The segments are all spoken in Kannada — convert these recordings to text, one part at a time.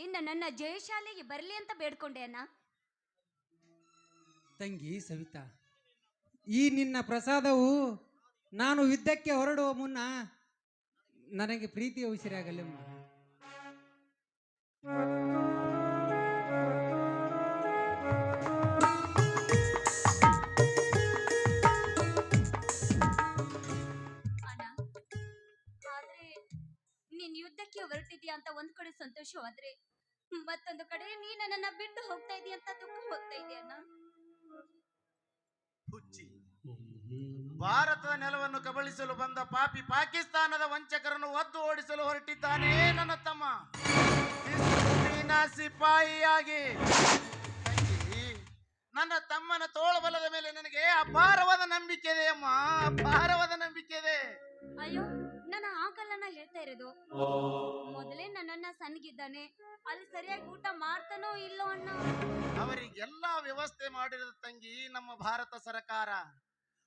ಇನ್ನು ನನ್ನ ಜಯಶಾಲೆಗೆ ಬರಲಿ ಅಂತ ಬೇಡ್ಕೊಂಡೆ ಅಣ್ಣ. ತಂಗಿ ಸವಿತಾ ಈ ನಿನ್ನ ಪ್ರಸಾದವು ನಾನು ಯುದ್ಧಕ್ಕೆ ಹೊರಡುವ ಮುನ್ನ ನನಗೆ ಪ್ರೀತಿಯ ಉಸಿರಾಗಲಿ ಅಣ್ಣ ಆದ್ರೆ ನೀನ್ ಯುದ್ಧಕ್ಕೆ ಹೊರಟಿದ್ಯಾ ಅಂತ ಒಂದ್ ಕಡೆ ಸಂತೋಷವಾದ್ರೆ ಮತ್ತೊಂದು ಕಡೆ ನೀ ನನ್ನನ್ನ ಬಿಟ್ಟು ಹೋಗ್ತಾ ಇದೀಯ ಅಂತ ದುಃಖ ಹೋಗ್ತಾ ಇದೆಯಣ್ಣ ಹುಚ್ಚಿ. ಭಾರತದ ನೆಲವನ್ನು ಕಬಳಿಸಲು ಬಂದ ಪಾಪಿ ಪಾಕಿಸ್ತಾನದ ವಂಚಕರನ್ನು ಒದ್ದು ಓಡಿಸಲು ಹೊರಟಿದ್ದಾನೆ ನನ್ನ ತಮ್ಮ. ಸಿಪಾಯಿಯಾಗಿ. ನನ್ನ ತಮ್ಮನ ತೋಳಬಲದ ಮೇಲೆ ನನಗೆ ಅಪಾರವಾದ ನಂಬಿಕೆ ಇದೆ ಅಮ್ಮ ಅಪಾರವಾದ ನಂಬಿಕೆ ಇದೆ. ಅಯ್ಯೋ ನನ್ನ ಆಕಲನ್ನ ಹೇಳ್ತಾ ಇರೋದು? ಮೊದಲೇ ನನ್ನನ್ನ ಸಣ್ಣಗಿದ್ದಾನೆ ಅಲ್ಲಿ ಸರಿಯಾಗಿ ಊಟ ಮಾಡ್ತಾನೋ ಇಲ್ಲೋ ಅಣ್ಣ. ಅವರಿಗೆಲ್ಲ ವ್ಯವಸ್ಥೆ ಮಾಡಿರೋದು ತಂಗಿ ನಮ್ಮ ಭಾರತ ಸರ್ಕಾರ.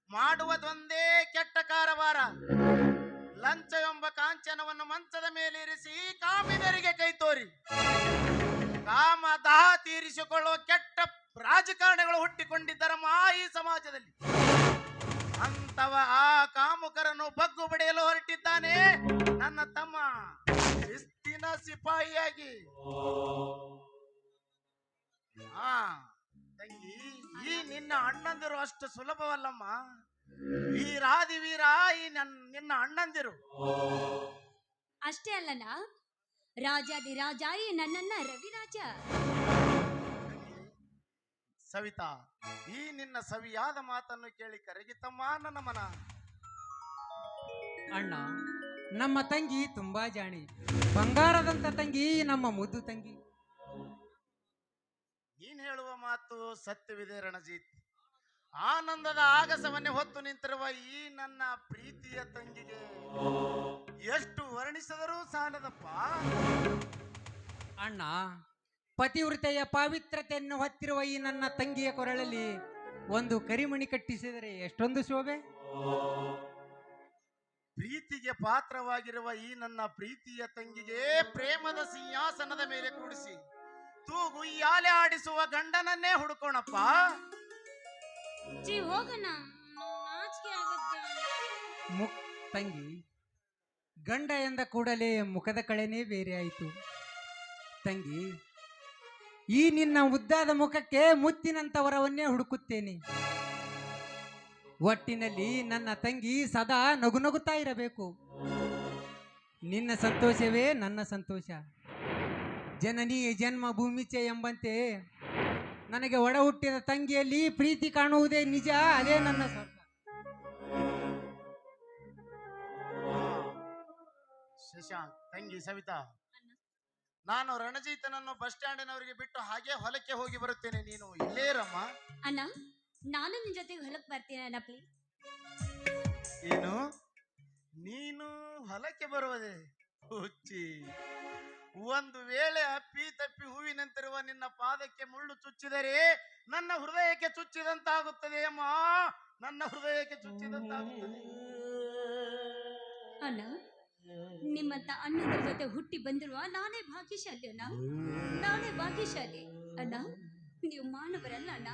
ಮಾಡುವುದೊಂದೇ ಕೆಟ್ಟ ಕಾರವಾರ. ಲಂಚ ಎಂಬ ಕಾಂಚನವನ್ನು ಮಂಚದ ಮೇಲೆ ಇರಿಸಿ ಕಾಮಿದರಿಗೆ ಕೈ ತೋರಿ. ಕಾಮ ದಹ ತೀರಿಸಿಕೊಳ್ಳುವ ಕೆಟ್ಟ ರಾಜಕಾರಣಿಗಳು ಹುಟ್ಟಿಕೊಂಡಿದ್ದರ ಈ ಸಮಾಜದಲ್ಲಿ. ಅಂತವ ಆ ಕಾಮುಕರನ್ನು ಬಗ್ಗು ಬಡಿಯಲು ಹೊರಟಿದ್ದಾನೆ ನನ್ನ ತಮ್ಮ. ಶಿಸ್ತಿನ ಸಿಪಾಯಿಯಾಗಿ. ಹಾ ತಂಗಿ ಈ ನಿನ್ನ ಅಣ್ಣಂದಿರು ಅಷ್ಟು ಸುಲಭವಲ್ಲಮ್ಮ. ವೀರಾದಿ ವೀರ ಈ ನನ್ ನಿನ್ನ ಅಣ್ಣಂದಿರು. ಅಷ್ಟೇ ಅಲ್ಲಣ್ಣ ರಾಜಾದಿ ರಾಜ ಈ ನನ್ನನ್ನ ರವಿರಾಜ. ಸವಿತಾ ಈ ನಿನ್ನ ಸವಿಯಾದ ಮಾತನ್ನು ಕೇಳಿ ಕರಗಿತಮ್ಮ ನನ್ನ ಮನ. ಅಣ್ಣ ನಮ್ಮ ತಂಗಿ ತುಂಬಾ ಜಾಣಿ. ಬಂಗಾರದಂತ ತಂಗಿ ನಮ್ಮ ಮುದ್ದು ತಂಗಿ. ಹೇಳುವ ಮಾತು ಸತ್ಯವಿದೆ ರಣಜಿತ್. ಆನಂದದ ಆಗಸವನ್ನೇ ಹೊತ್ತು ನಿಂತಿರುವ ಈ ನನ್ನ ಪ್ರೀತಿಯ ತಂಗಿಗೆ ಎಷ್ಟು ವರ್ಣಿಸಿದರೂ ಸಾಲದಪ್ಪ? ಅಣ್ಣ ಪತಿವೃತೆಯ ಪಾವಿತ್ರತೆಯನ್ನು ಹೊತ್ತಿರುವ ಈ ನನ್ನ ತಂಗಿಯ ಕೊರಳಲ್ಲಿ ಒಂದು ಕರಿಮಣಿ ಕಟ್ಟಿಸಿದರೆ ಎಷ್ಟೊಂದು ಶೋಭೆ? ಪ್ರೀತಿಗೆ ಪಾತ್ರವಾಗಿರುವ ಈ ನನ್ನ ಪ್ರೀತಿಯ ತಂಗಿಗೆ ಪ್ರೇಮದ ಸಿಂಹಾಸನದ ಮೇಲೆ ಕೂಡಿಸಿ. ತೂಗು ಯಾಲೆ ಆಡಿಸುವ ಗಂಡನನ್ನೇ ಹುಡುಕೋಣಪ್ಪ. ಜೀ ಹೋಗಣ್ಣ ನಾಚಿಕೆ ಆಗುತ್ತೆ. ಮುಕ್ ತಂಗಿ ಗಂಡ ಎಂದ ಕೂಡಲೇ ಮುಖದ ಕಳೆನೇ ಬೇರೆ ಆಯಿತು. ತಂಗಿ ಈ ನಿನ್ನ ಉದ್ದಾದ ಮುಖಕ್ಕೆ ಮುತ್ತಿನಂತವರವನ್ನೇ ಹುಡುಕುತ್ತೇನೆ. ಒಟ್ಟಿನಲ್ಲಿ ನನ್ನ ತಂಗಿ ಸದಾ ನಗು ನಗುತ್ತಾ ಇರಬೇಕು. ನಿನ್ನ ಸಂತೋಷವೇ ನನ್ನ ಸಂತೋಷ. ಜನನಿ ಜನ್ಮ ಭೂಮಿಚೆ ಎಂಬಂತೆ ನನಗೆ ಒಡ ಹುಟ್ಟಿದ ತಂಗಿಯಲ್ಲಿ ಪ್ರೀತಿ ಕಾಣುವುದೇ ನಿಜ ಅದೇ ನನ್ನ ಸ್ವರ್ಗ. ಶಶಾಂಕ್ ತಂಗಿ ಸವಿತಾ ನಾನು ರಣಜಿತನನ್ನು ಬಸ್ ಸ್ಟ್ಯಾಂಡಿನವರಿಗೆ ಬಿಟ್ಟು ಹಾಗೆ ಹೊಲಕ್ಕೆ ಹೋಗಿ ಬರುತ್ತೇನೆ. ನೀನು ಇಲ್ಲೇ ರಮ್ಮ ಅಣ್ಣ ನಾನು ನಿನ್ ಜೊತೆಗೆ ಹೊಲಕ್ ಬರ್ತೀನಿ ಅಣ್ಣ ಪ್ಲೀಸ್ ಏನು? ನೀನು ಹೊಲಕ್ಕೆ ಬರುವುದೇ? ಹುಚ್ಚಿ. ಒಂದು ವೇಳೆ ಅಪ್ಪಿ ತಪ್ಪಿ ಹೂವಿನಂತಿರುವ ನಿನ್ನ ಪಾದಕ್ಕೆ ಮುಳ್ಳು ಚುಚ್ಚಿದರೆ ನನ್ನ ಹೃದಯಕ್ಕೆ ಚುಚ್ಚಿದಂತಾಗುತ್ತದೆ ಅಮ್ಮ. ನನ್ನ ಹೃದಯಕ್ಕೆ ಚುಚ್ಚಿದಂತಾಗುತ್ತದೆ. ಅಣ್ಣ ನಿಮ್ಮಂತ ಅಣ್ಣನ ಜೊತೆ ಹುಟ್ಟಿ ಬಂದಿರುವ ನಾನೇ ಭಾಗ್ಯಶಾಲಿ ಅಣ್ಣ. ನಾನೇ ಭಾಗ್ಯಶಾಲಿ. ಅಣ್ಣ ನೀವು ಮಾನವರಲ್ಲ ಅಣ್ಣ.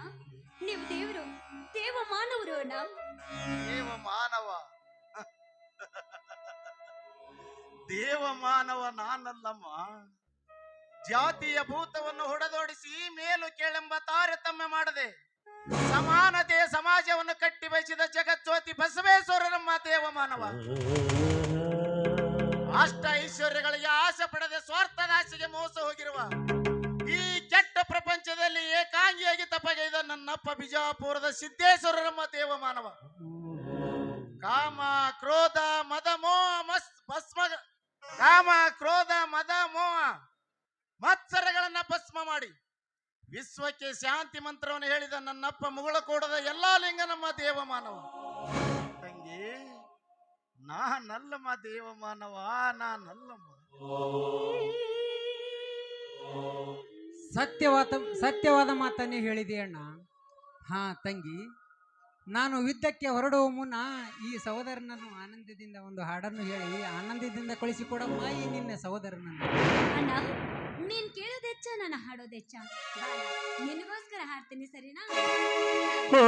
ನೀವು ದೇವರು ದೇವ ಮಾನವರು ಅಣ್ಣ. ದೇವ ಮಾನವ. ದೇವ ಮಾನವ ನಾನಲ್ಲಮ್ಮ. ಜಾತಿಯ ಭೂತವನ್ನು ಹೊಡೆದೋಡಿಸಿ ಮೇಲು ಕೇಳೆಂಬ ತಾರತಮ್ಯ ಮಾಡದೆ ಸಮಾನತೆಯ ಸಮಾಜವನ್ನು ಕಟ್ಟಿ ಬಯಸಿದ ಜಗಜ್ಯೋತಿ ಬಸವೇಶ್ವರರಮ್ಮ ದೇವ ಮಾನವ ಅಷ್ಟ ಐಶ್ವರ್ಯಗಳಿಗೆ ಆಸೆ ಪಡದೆ ಸ್ವಾರ್ಥ ಆಸೆಗೆ ಮೋಸ ಹೋಗಿರುವ ಈ ಕೆಟ್ಟ ಪ್ರಪಂಚದಲ್ಲಿ ಏಕಾಂಗಿಯಾಗಿ ತಪಗೈದ ನನ್ನಪ್ಪ ಬಿಜಾಪುರದ ಸಿದ್ದೇಶ್ವರರಮ್ಮ ದೇವ ಮಾನವ ಕಾಮ, ಕ್ರೋಧ, ಮದ, ಮೋಹ, ಮಸ್, ಭಸ್ಮ ಕಾಮ ಕ್ರೋಧ, ಮದ, ಮೋಹ, ಮತ್ಸರಗಳನ್ನ ಭಸ್ಮ ಮಾಡಿ. ವಿಶ್ವಕ್ಕೆ ಶಾಂತಿ ಮಂತ್ರವನ್ನು ಹೇಳಿದ ನನ್ನಪ್ಪ ಮುಗುಳ ಕೂಡದ ಎಲ್ಲಾ ಲಿಂಗ ನಮ್ಮ ದೇವ ಮಾನವ ತಂಗಿ ನಾನಲ್ಲಮ್ಮ ದೇವ ಮಾನವ ನಾನಲ್ಲಮ್ಮ ಸತ್ಯವಾದ ಸತ್ಯವಾದ ಮಾತನ್ನೇ ಹೇಳಿದೆ ಅಣ್ಣ. ಹಾ, ತಂಗಿ. ನಾನು ಯುದ್ಧಕ್ಕೆ ಹೊರಡುವ ಮುನ್ನ ಈ ಸಹೋದರನನ್ನು ಆನಂದದಿಂದ ಒಂದು ಹಾಡನ್ನು ಹೇಳಿ ಆನಂದದಿಂದ ಕಳಿಸಿಕೊಡಮ್ಮ ಈ ನಿನ್ನ ಸಹೋದರನನ್ನು ಅಣ್ಣ ನೀನ್ ಕೇಳೋದೆಚ್ಚ ನಾನು ಹಾಡೋದೆಚ್ಚ ನಿನಗೋಸ್ಕರ ಹಾಡ್ತೀನಿ ಸರಿನಾ ಓ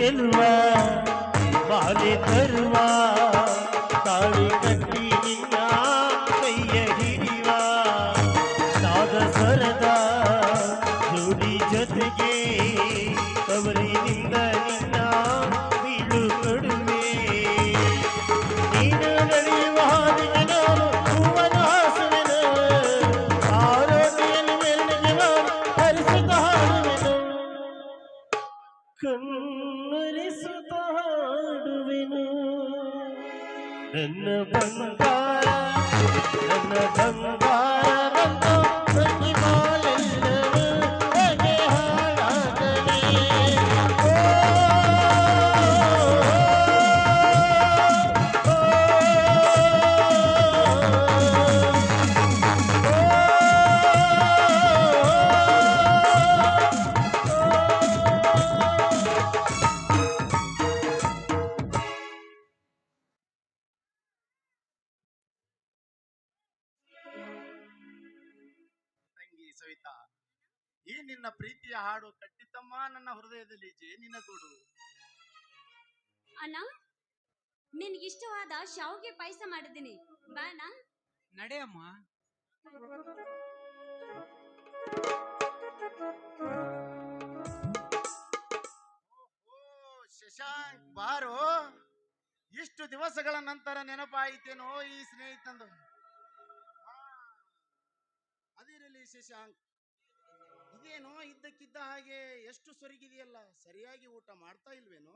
silme, bali kırma ಹಾಡು ಕಟ್ಟಿತಮ್ಮ ನನ್ನ ಹೃದಯದಲ್ಲಿ ಜೇನಿನ ಕೊಡು. ಅಣ್ಣ ನಿನ್ಗಿಷ್ಟವಾದ ಶಾವಿಗೆ ಪಾಯಸ ಮಾಡಿದ್ದೀನಿ. ಬಾನ ನಡೆಯಮ್ಮ. ಶಶಾಂಕ್ ಬಾರೋ. ಇಷ್ಟು ದಿವಸಗಳ ನಂತರ ನೆನಪಾಯಿತೇನೋ ಈ ಸ್ನೇಹಿತಂದು. ಅದಿರಲಿ ಶಶಾಂಕ್. ಇದೇನೋ ಇದ್ದಕ್ಕಿದ್ದ ಹಾಗೆ ಎಷ್ಟು ಸೊರಗಿದೆಯಲ್ಲ ಸರಿಯಾಗಿ ಊಟ ಮಾಡ್ತಾ ಇಲ್ವೇನೋ?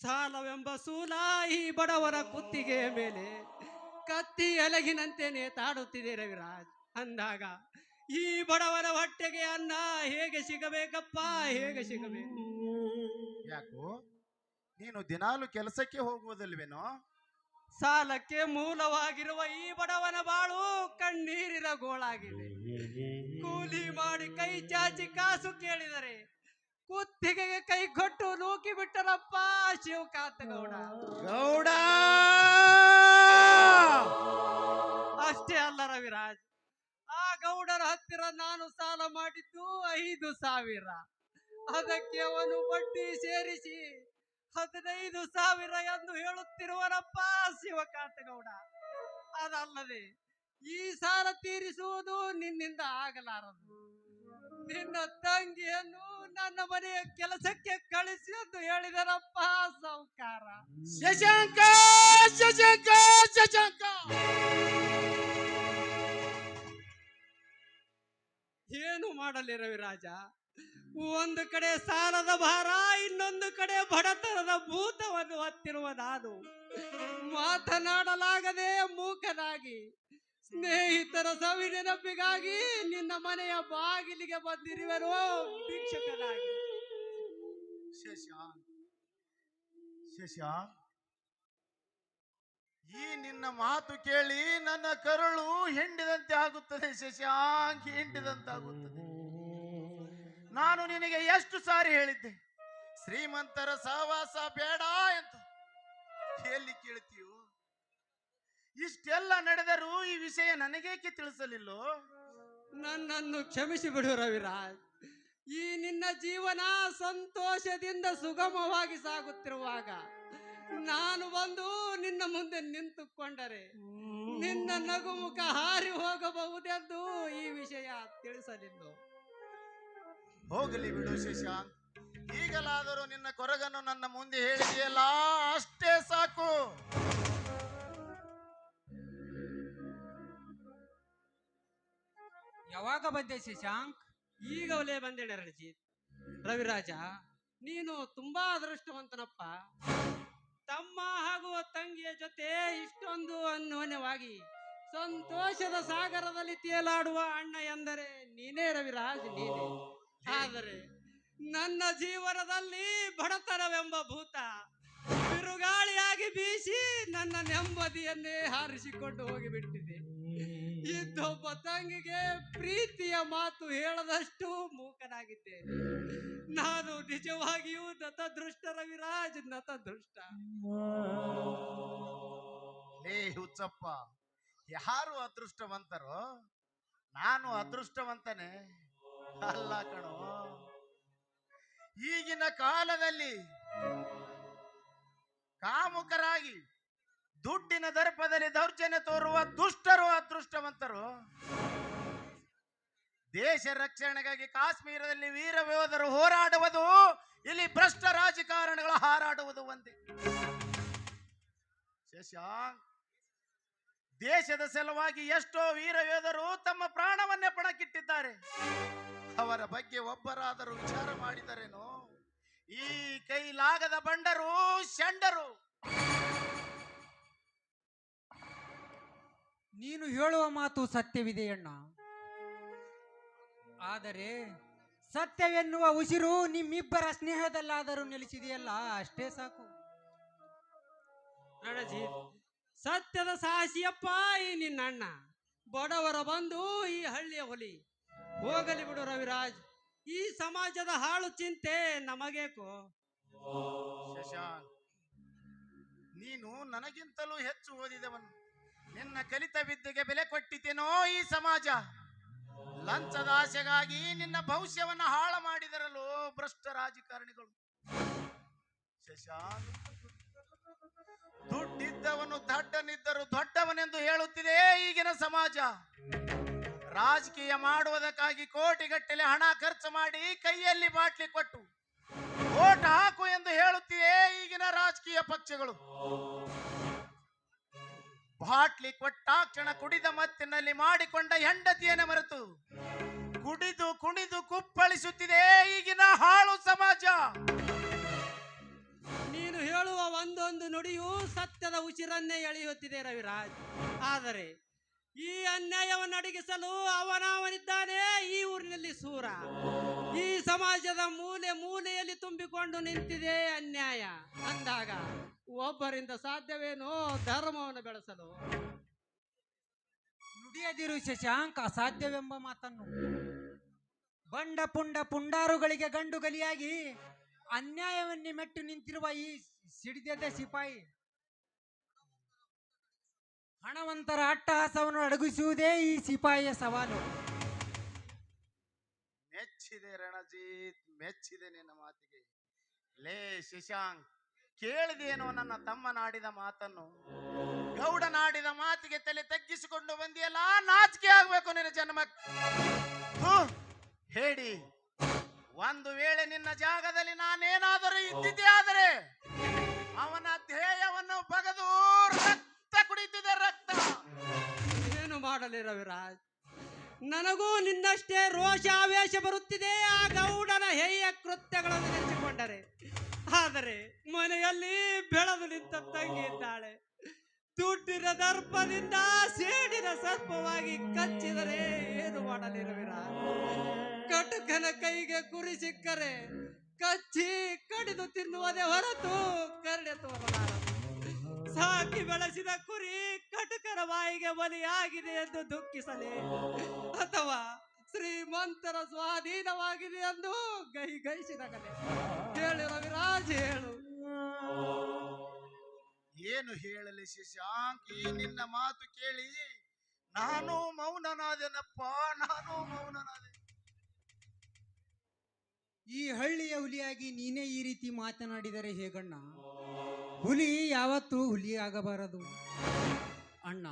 ಸಾಲವೆಂಬ ಸೂಲಾಯಿ ಬಡವರ ಕುತ್ತಿಗೆ ಮೇಲೆ ಕತ್ತಿ ಎಲಗಿನಂತೆ ನೇತಾಡುತ್ತಿದೆ ರವಿರಾಜ್. ಅಂದಾಗ ಈ ಬಡವರ ಹೊಟ್ಟೆಗೆ ಅನ್ನ ಹೇಗೆ ಸಿಗಬೇಕಪ್ಪ ಹೇಗೆ ಸಿಗಬೇಕು? ಯಾಕೋ? ನೀನು ದಿನಾಲು ಕೆಲಸಕ್ಕೆ ಹೋಗುವುದಲ್ವೇನೋ? ಸಾಲಕ್ಕೆ ಮೂಲವಾಗಿರುವ ಈ ಬಡವನ ಬಾಳು ಕಣ್ಣೀರಿನ ಗೋಳಾಗಿದೆ. ಕೂಲಿ ಮಾಡಿ ಕೈ ಚಾಚಿ ಕಾಸು ಕೇಳಿದರೆ ಕುತ್ತಿಗೆಗೆ ಕೈ ಕೊಟ್ಟು ನೂಕಿ ಬಿಟ್ಟರಪ್ಪ ಶಿವಕಾಂತ ಗೌಡ ಗೌಡ! ಅಷ್ಟೇ ಅಲ್ಲ ರವಿರಾಜ್ ಆ ಗೌಡರ ಹತ್ತಿರ ನಾನು ಸಾಲ ಮಾಡಿದ್ದು ಐದು ಸಾವಿರ. ಅದಕ್ಕೆ ಅವನು ಬಡ್ಡಿ ಸೇರಿಸಿ ಹದಿನೈದು ಸಾವಿರ ಎಂದು ಹೇಳುತ್ತಿರುವನಪ್ಪ ಶಿವಕಾಂತಗೌಡ. ಅದಲ್ಲದೆ ಈ ಸಾಲ ತೀರಿಸುವುದು ನಿನ್ನಿಂದ ಆಗಲಾರದು. ನಿನ್ನ ತಂಗಿಯನ್ನು ನನ್ನ ಮನೆಯ ಕೆಲಸಕ್ಕೆ ಕಳಿಸಿ ಎಂದು ಹೇಳಿದರಪ್ಪ ಸೌಕಾರ ಶಶಾಂಕ ಶಶಾಂಕ ಶಶಾಂಕ! ಏನು ಮಾಡಲಿ ರವಿರಾಜ? ಒಂದು ಕಡೆ ಸಾಲದ ಭಾರ, ಇನ್ನೊಂದು ಕಡೆ ಬಡತನದ ಭೂತವನ್ನು ಹೊತ್ತಿರುವ ನಾನು ಮಾತನಾಡಲಾಗದೆ ಮೂಕನಾಗಿ, ಸ್ನೇಹಿತರ ಸವಿ ನೆನಪಿಗಾಗಿ ನಿನ್ನ ಮನೆಯ ಬಾಗಿಲಿಗೆ ಬಂದಿರುವರು ಭಿಕ್ಷಕನಾಗಿ. ಈ ನಿನ್ನ ಮಾತು ಕೇಳಿ ನನ್ನ ಕರುಳು ಹಿಂಡಿದಂತೆ ಆಗುತ್ತದೆ ಶಶಾಂಕ್ ಹಿಂಡಿದಂತಾಗುತ್ತದೆ ನಾನು ನಿನಗೆ ಎಷ್ಟು ಸಾರಿ ಹೇಳಿದ್ದೆ? ಶ್ರೀಮಂತರ ಸಹವಾಸ ಬೇಡ ಅಂತ ಎಲ್ಲಿ ಕೇಳ್ತೀಯೋ? ಇಷ್ಟೆಲ್ಲ ನಡೆದರೂ ಈ ವಿಷಯ ನನಗೇಕೆ ತಿಳಿಸಲಿಲ್ಲೋ? ನನ್ನನ್ನು ಕ್ಷಮಿಸಿ ಬಿಡು ರವಿರಾಜ್. ಈ ನಿನ್ನ ಜೀವನ ಸಂತೋಷದಿಂದ ಸುಗಮವಾಗಿ ಸಾಗುತ್ತಿರುವಾಗ ನಾನು ಬಂದು ನಿನ್ನ ಮುಂದೆ ನಿಂತುಕೊಂಡರೆ ನಿನ್ನ ನಗುಮುಖ ಹಾರಿ ಹೋಗಬಹುದೆಂದು ಈ ವಿಷಯ ತಿಳಿಸಲಿಲ್ಲ? ಹೋಗಲಿ ಬಿಡು ಶಶಾಂಕ್ ಈಗಲಾದರೂ ನಿನ್ನ ಕೊರಗನ್ನು ನನ್ನ ಮುಂದೆ ಹೇಳಿದೆಯಲ್ಲ, ಅಷ್ಟೇ ಸಾಕು. ಯಾವಾಗ ಬಂದೆ ಶಶಾಂಕ್? ಈಗಲೇ ಬಂದೇನೆ ರಣಜಿತ್. ರವಿರಾಜ, ನೀನು ತುಂಬಾ ಅದೃಷ್ಟವಂತನಪ್ಪ. ತಮ್ಮ ಹಾಗೂ ತಂಗಿಯ ಜೊತೆ ಇಷ್ಟೊಂದು ಅನ್ಯೋನ್ಯವಾಗಿ ಸಂತೋಷದ ಸಾಗರದಲ್ಲಿ ತೇಲಾಡುವ ಅಣ್ಣ ಎಂದರೆ ನೀನೇ ರವಿರಾಜ್, ನೀನೇ. ಆದರೆ ನನ್ನ ಜೀವನದಲ್ಲಿ ಬಡತನವೆಂಬ ಭೂತ ಬಿರುಗಾಳಿಯಾಗಿ ಬೀಸಿ ನನ್ನ ನೆಮ್ಮದಿಯನ್ನೇ ಹಾರಿಸಿಕೊಂಡು ಹೋಗಿಬಿಟ್ಟಿದೆ. ಇದ್ದೊಬ್ಬ ತಂಗಿಗೆ ಪ್ರೀತಿಯ ಮಾತು ಹೇಳದಷ್ಟು ಮೂಕನಾಗಿದ್ದೆ ನಾನು ನಿಜವಾಗಿಯೂ ನತದೃಷ್ಟ ರವಿರಾಜ್, ನತದೃಷ್ಟ. ಲೇ ಹುಚ್ಚಪ್ಪ, ಯಾರು ಅದೃಷ್ಟವಂತರೋ? ನಾನು ಅದೃಷ್ಟವಂತನೇ. ಅಲ್ಲ ಕಣೋ. ಈಗಿನ ಕಾಲದಲ್ಲಿ ಕಾಮುಕರಾಗಿ ದುಡ್ಡಿನ ದರ್ಪದಲ್ಲಿ ದೌರ್ಜನ್ಯ ತೋರುವ ದುಷ್ಟರು ಅದೃಷ್ಟವಂತರು ದೇಶ ರಕ್ಷಣೆಗಾಗಿ ಕಾಶ್ಮೀರದಲ್ಲಿ ವೀರ ಯೋಧರು ಹೋರಾಡುವುದು ಇಲ್ಲಿ ಭ್ರಷ್ಟ ರಾಜಕಾರಣಗಳು ಹಾರಾಡುವುದು ಒಂದೇ. ಶಶಾಂಕ್ ದೇಶದ ಸಲುವಾಗಿ ಎಷ್ಟೋ ವೀರ ಯೋಧರು ತಮ್ಮ ಪ್ರಾಣವನ್ನು ಅವರ ಬಗ್ಗೆ ಒಬ್ಬರಾದರೂ ವಿಚಾರ ಮಾಡಿದರೇನೋ? ಈ ಕೈಲಾಗದ ಬಂಡರು ಶಂಡರು. ನೀನು ಹೇಳುವ ಮಾತು ಸತ್ಯವಿದೆ ಅಣ್ಣ. ಆದರೆ ಸತ್ಯವೆನ್ನುವ ಉಸಿರು ನಿಮ್ಮಿಬ್ಬರ ಸ್ನೇಹದಲ್ಲಾದರೂ ನೆಲೆಸಿದೆಯಲ್ಲ? ಅಷ್ಟೇ ಸಾಕು. ರಣಜಿತ್ ಸತ್ಯದ ಸಾಹಸಿಯಪ್ಪ ಈ ನಿನ್ನ ಅಣ್ಣ ಬಡವರ ಬಂದು ಈ ಹಳ್ಳಿಯ ಹುಲಿ. ಹೋಗಲಿ ಬಿಡು ರವಿರಾಜ್. ಈ ಸಮಾಜದ ಹಾಳು ಚಿಂತೆ ನಮಗೇಕೋ ಶಶಾಂಕ್, ನೀನು ನನಗಿಂತಲೂ ಹೆಚ್ಚು ಓದಿದವನು. ನಿನ್ನ ಕಲಿತ ವಿದ್ಯೆಗೆ ಬೆಲೆ ಕೊಟ್ಟಿದ್ದೇನೋ ಈ ಸಮಾಜ. ಲಂಚದ ಆಸೆಗಾಗಿ ನಿನ್ನ ಭವಿಷ್ಯವನ್ನು ಹಾಳು ಮಾಡಿದರಲು ಭ್ರಷ್ಟ ರಾಜಕಾರಣಿಗಳು. ಶಶಾಂಕ್, ದುಡ್ಡಿದ್ದವನು ದಡ್ಡನಿದ್ದರು ದೊಡ್ಡವನೆಂದು ಹೇಳುತ್ತಿದೆ ಈಗಿನ ಸಮಾಜ. ರಾಜಕೀಯ ಮಾಡುವುದಕ್ಕಾಗಿ ಕೋಟಿಗಟ್ಟಲೆ ಹಣ ಖರ್ಚು ಮಾಡಿ ಕೈಯಲ್ಲಿ ಬಾಟ್ಲಿ ಕೊಟ್ಟು ಓಟ್ ಹಾಕು ಎಂದು ಹೇಳುತ್ತಿದೆ ಈಗಿನ ರಾಜಕೀಯ ಪಕ್ಷಗಳು. ಬಾಟ್ಲಿ ಕೊಟ್ಟಾಕ್ಷಣ ಕುಡಿದ ಮತ್ತಿನಲ್ಲಿ ಮಾಡಿಕೊಂಡ ಹೆಂಡತಿಯನ್ನು ಮರೆತು ಕುಡಿದು ಕುಣಿದು ಕುಪ್ಪಳಿಸುತ್ತಿದೆ ಈಗಿನ ಹಾಳು ಸಮಾಜ. ನೀನು ಹೇಳುವ ಒಂದೊಂದು ನುಡಿಯೂ ಸತ್ಯದ ಉಸಿರನ್ನೇ ಎಳೆಯುತ್ತಿದೆ ರವಿರಾಜ್. ಆದರೆ ಈ ಅನ್ಯಾಯವನ್ನು ಅಡಗಿಸಲು ಅವನವನಿದ್ದಾನೆ ಈ ಊರಿನಲ್ಲಿ ಸೂರ. ಈ ಸಮಾಜದ ಮೂಲೆ ಮೂಲೆಯಲ್ಲಿ ತುಂಬಿಕೊಂಡು ನಿಂತಿದೆ ಅನ್ಯಾಯ ಅಂದಾಗ ಒಬ್ಬರಿಂದ ಸಾಧ್ಯವೇನೋ ಧರ್ಮವನ್ನು ಬೆಳೆಸಲು. ನುಡಿಯದಿರು ಶಶಾಂಕ ಅಸಾಧ್ಯವೆಂಬ ಮಾತನ್ನು. ಬಂಡ ಪುಂಡ ಪುಂಡಾರುಗಳಿಗೆ ಗಂಡು ಗಲಿಯಾಗಿ ಅನ್ಯಾಯವನ್ನೇ ಮೆಟ್ಟು ನಿಂತಿರುವ ಈ ಸಿಡಿದದ ಸಿಪಾಯಿ ಹಣವಂತರ ಅಟ್ಟಹಾಸವನ್ನು ಅಡಗಿಸುವುದೇ ಈ ಸಿಪಾಯಿಯ ಸವಾಲು. ಮೆಚ್ಚಿದೆ ರಣಜಿತ್ ಮೆಚ್ಚಿದೆ ನಿನ್ನ ಮಾತಿಗೆ. ಲೇ ಶಶಾಂಕ್ ಕೇಳಿದೇನೋ ನನ್ನ ತಮ್ಮ ನಾಡಿದ ಮಾತನ್ನು. ಗೌಡ ನಾಡಿದ ಮಾತಿಗೆ ತಲೆ ತಗ್ಗಿಸಿಕೊಂಡು ಬಂದಿಯಲ್ಲ ನಾಚಿಕೆ ಆಗ್ಬೇಕು ನಿನ್ನ ಜನ್ಮ. ಥು, ಹೇಳಿ. ಒಂದು ವೇಳೆ ನಿನ್ನ ಜಾಗದಲ್ಲಿ ನಾನೇನಾದರೂ ಇದ್ದಿದ್ದೆ ಆದರೆ ರವಿರಾಜ್. ನನಗೂ ನಿನ್ನಷ್ಟೇ ರೋಷಾವೇಶ ಬರುತ್ತಿದೆ, ಆ ಗೌಡನ ಹೇಯ ಕೃತ್ಯಗಳನ್ನು ನೆನೆಸಿಕೊಂಡರೆ. ಆದರೆ ಮನೆಯಲ್ಲಿ ಬೆಳೆದು ನಿಂತ ತಂಗಿ ಇದ್ದಾಳೆ. ದುಡ್ಡಿನ ದರ್ಪದಿಂದ ಸೇಡಿನ ಸರ್ಪವಾಗಿ ಕಚ್ಚಿದರೆ ಏನು ಮಾಡಲಿ ರವಿರಾಜ್? ಕಟುಕನ ಕೈಗೆ ಗುರಿ ಸಿಕ್ಕರೆ ಕಚ್ಚಿ ಕಡಿದು ತಿನ್ನುವುದೇ ಹೊರತು ಕರಡೆ ತೋರಲಾರದು ಸಾಕಿ ಬೆಳೆಸಿದ ಕುರಿ ಕಟುಕರ ಬಾಯಿಗೆ ಬಲಿಯಾಗಿದೆ ಎಂದು ದುಃಖಿಸಲಿ. ಅಥವಾ ಶ್ರೀಮಂತರ ಸ್ವಾಧೀನವಾಗಿದೆ ಎಂದು ಗೈ ಗೈಸಿದಗಲೆ ಹೇಳಿ ರವಿರಾಜ್ ಹೇಳು. ಏನು ಹೇಳಲಿ ಶಶಾಂಕ್ ಈ ನಿನ್ನ ಮಾತು ಕೇಳಿ. ನಾನು ಮೌನನಾದೆನಪ್ಪ ನಾನು ಮೌನನಾದೆ. ಈ ಹಳ್ಳಿಯ ಹುಲಿಯಾಗಿ ನೀನೇ ಈ ರೀತಿ ಮಾತನಾಡಿದರೆ ಹೇಗಣ್ಣ? ಹುಲಿ ಯಾವತ್ತು ಹುಲಿ ಆಗಬಾರದು ಅಣ್ಣ,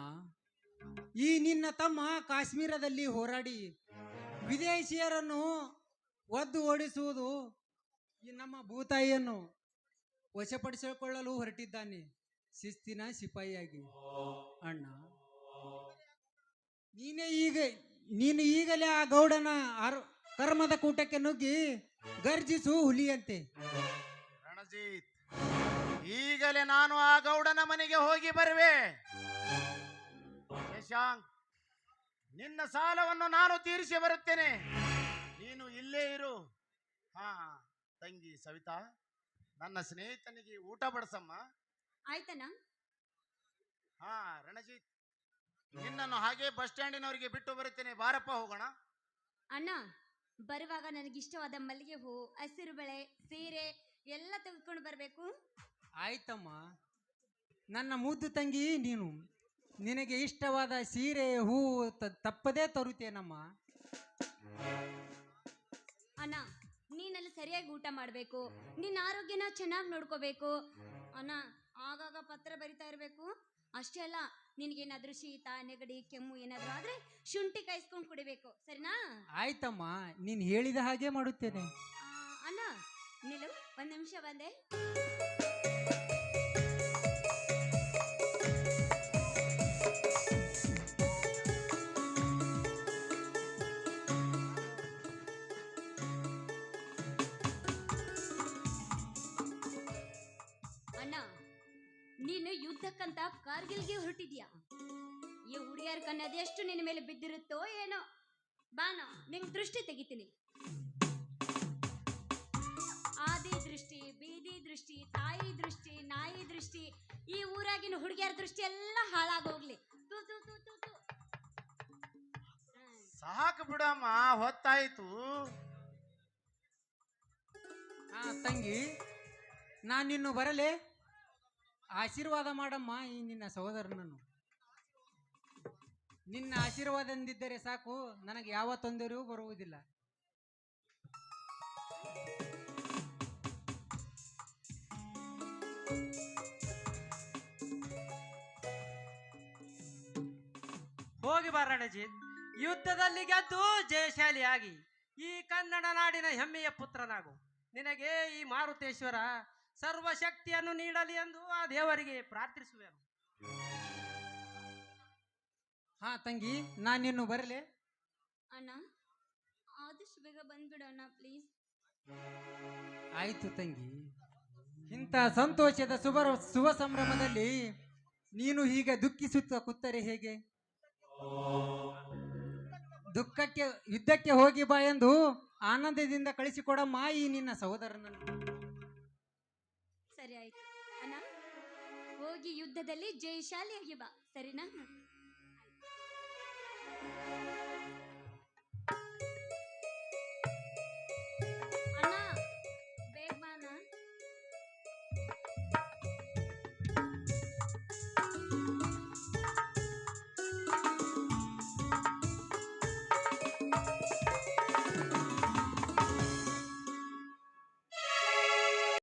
ಈ ನಿನ್ನ ತಮ್ಮ ಕಾಶ್ಮೀರದಲ್ಲಿ ಹೋರಾಡಿ ವಿದೇಶಿಯರನ್ನು ಒದ್ದು ಓಡಿಸುವುದು ಈ ನಮ್ಮ ಭೂತಾಯಿಯನ್ನು ವಶಪಡಿಸಿಕೊಳ್ಳಲು ಹೊರಟಿದ್ದಾನೆ. ಶಿಸ್ತಿನ ಸಿಪಾಯಿಯಾಗಿ. ಅಣ್ಣ, ನೀನೇ ಈಗ, ನೀನು ಈಗಲೇ ಆ ಗೌಡನ ಕರ್ಮದ ಕೂಟಕ್ಕೆ ನುಗ್ಗಿ ಗರ್ಜಿಸು ಹುಲಿಯಂತೆ. ರಣಜಿತ್. ಈಗಲೇ ನಾನು ಆ ಗೌಡನ ಮನೆಗೆ ಹೋಗಿ ಬರುವೆ. ಶಶಾಂಕ್ ನಿನ್ನ ಸಾಲವನ್ನು ನಾನು ತೀರಿಸಿ ಬರುತ್ತೇನೆ. ನೀನು ಇಲ್ಲೇ ಇರು. ಹಾ ತಂಗಿ ಸವಿತಾ ನನ್ನ ಸ್ನೇಹಿತನಿಗೆ ಊಟ ಬಡಿಸಮ್ಮ. ಆಯ್ತಣ್ಣ. ಹಾ ರಣಜಿತ್ ನಿನ್ನನ್ನು ಹಾಗೆ ಬಸ್ ಸ್ಟ್ಯಾಂಡಿನವರಿಗೆ ಬಿಟ್ಟು ಬರುತ್ತೇನೆ. ಬಾರಪ್ಪ ಹೋಗೋಣ. ಅಣ್ಣ ಬರುವಾಗ ನನಗಿಷ್ಟವಾದ ಮಲ್ಲಿಗೆ ಹೂ ಹಸಿರು ಬಳೆ ಸೀರೆ ಎಲ್ಲ ತೆಗೆದುಕೊಂಡು ಬರಬೇಕು. ಆಯ್ತಮ್ಮ. ನನ್ನ ಮುದ್ದು ತಂಗಿ ನೀನು. ನಿನಗೆ ಇಷ್ಟವಾದ ಸೀರೆ ಹೂವು ತ- ತಪ್ಪದೇ ತರುತ್ತೇನಮ್ಮ. ಅಣ್ಣ ನೀನಲ್ಲಿ ಸರಿಯಾಗಿ ಊಟ ಮಾಡಬೇಕು. ನಿನ್ನ ಆರೋಗ್ಯನ ಚೆನ್ನಾಗಿ ನೋಡ್ಕೋಬೇಕು. ಅಣ್ಣ ಆಗಾಗ ಪತ್ರ ಬರಿತಾ ಇರಬೇಕು. ಅಷ್ಟೇ ಅಲ್ಲ ನಿನಗೇನಾದ್ರೂ ಶೀತ ನೆಗಡಿ ಕೆಮ್ಮು ಏನಾದರೂ ಆದ್ರೆ ಶುಂಠಿ ಕಾಯಿಸ್ಕೊಂಡು ಕುಡಿಬೇಕು. ಸರಿನಾ? ಆಯ್ತಮ್ಮ ನೀನು ಹೇಳಿದ ಹಾಗೆ ಮಾಡುತ್ತೇನೆ. ಆ, ಅಣ್ಣ ನಿಲ್ಲು ಒಂದು ನಿಮಿಷ ಬಂದೆ. ಯುದ್ಧಕ್ಕಂತ ಕಾರ್ಗಿಲ್ಗೆ ಹೊರಟಿದ್ಯಾ? ಈ ಹುಡುಗಿಯರ ಕಣ್ಣು ಅದೆಷ್ಟು ನಿನ್ನ ಮೇಲೆ ಬಿದ್ದಿರುತ್ತೋ ಏನೋ? ಬಾನ ನಿಂಗ್ ದೃಷ್ಟಿ ತೆಗಿತೀನಿ. ಆದಿ ದೃಷ್ಟಿ ಬೀದಿ ದೃಷ್ಟಿ ತಾಯಿ ದೃಷ್ಟಿ ನಾಯಿ ದೃಷ್ಟಿ ಈ ಊರಾಗಿನ ಹುಡುಗಿಯರ ದೃಷ್ಟಿ ಎಲ್ಲ ಹಾಳಾಗೋಗ್ಲಿ. ತು ತು ತು ತು ತು. ಸಾಕು ಬಿಡಮ್ಮ ಹೊತ್ತಾಯ್ತು. ಹಾ ತಂಗಿ ನಾನಿನ್ನು ಬರಲೇ? ಆಶೀರ್ವಾದ ಮಾಡಮ್ಮ ಈ ನಿನ್ನ ಸಹೋದರನನ್ನು. ನಿನ್ನ ಆಶೀರ್ವಾದ ಎಂದಿದ್ದರೆ ಸಾಕು, ನನಗೆ ಯಾವ ತೊಂದರೆಯೂ ಬರುವುದಿಲ್ಲ. ಹೋಗಿ ಬಾ ರಣಜಿತ್ ಯುದ್ಧದಲ್ಲಿ ಗೆದ್ದು ಜಯಶಾಲಿಯಾಗಿ ಈ ಕನ್ನಡ ನಾಡಿನ ಹೆಮ್ಮೆಯ ಪುತ್ರನಾಗು. ನಿನಗೆ ಈ ಮಾರುತೇಶ್ವರ ಸರ್ವಶಕ್ತಿಯನ್ನು ನೀಡಲಿ ಎಂದು ಆ ದೇವರಿಗೆ ಪ್ರಾರ್ಥಿಸುವೆನು. ಹಾ ತಂಗಿ ನಾನಿನ್ನು ಬರಲೇ. ಅಣ್ಣ ಆದಷ್ಟು ಬೇಗ ಬಂದ್ಬಿಡೋಣ ಪ್ಲೀಸ್ ಆಯ್ತು ತಂಗಿ. ಇಂಥ ಸಂತೋಷದ ಶುಭ ಶುಭ ಸಂಭ್ರಮದಲ್ಲಿ ನೀನು ಹೀಗೆ ದುಃಖಿಸುತ್ತ ಕುತ್ತರೆ ಹೇಗೆ? ದುಃಖಕ್ಕೆ ಯುದ್ಧಕ್ಕೆ ಹೋಗಿ ಬಾ ಎಂದು ಆನಂದದಿಂದ ಕಳಿಸಿಕೊಡಮ್ಮ ಈ ನಿನ್ನ ಸಹೋದರನನ್ನು. ಹೋಗಿ ಯುದ್ಧದಲ್ಲಿ ಜಯಶಾಲಿಯಾಗಿ ಬಾ. ಸರಿನಾ?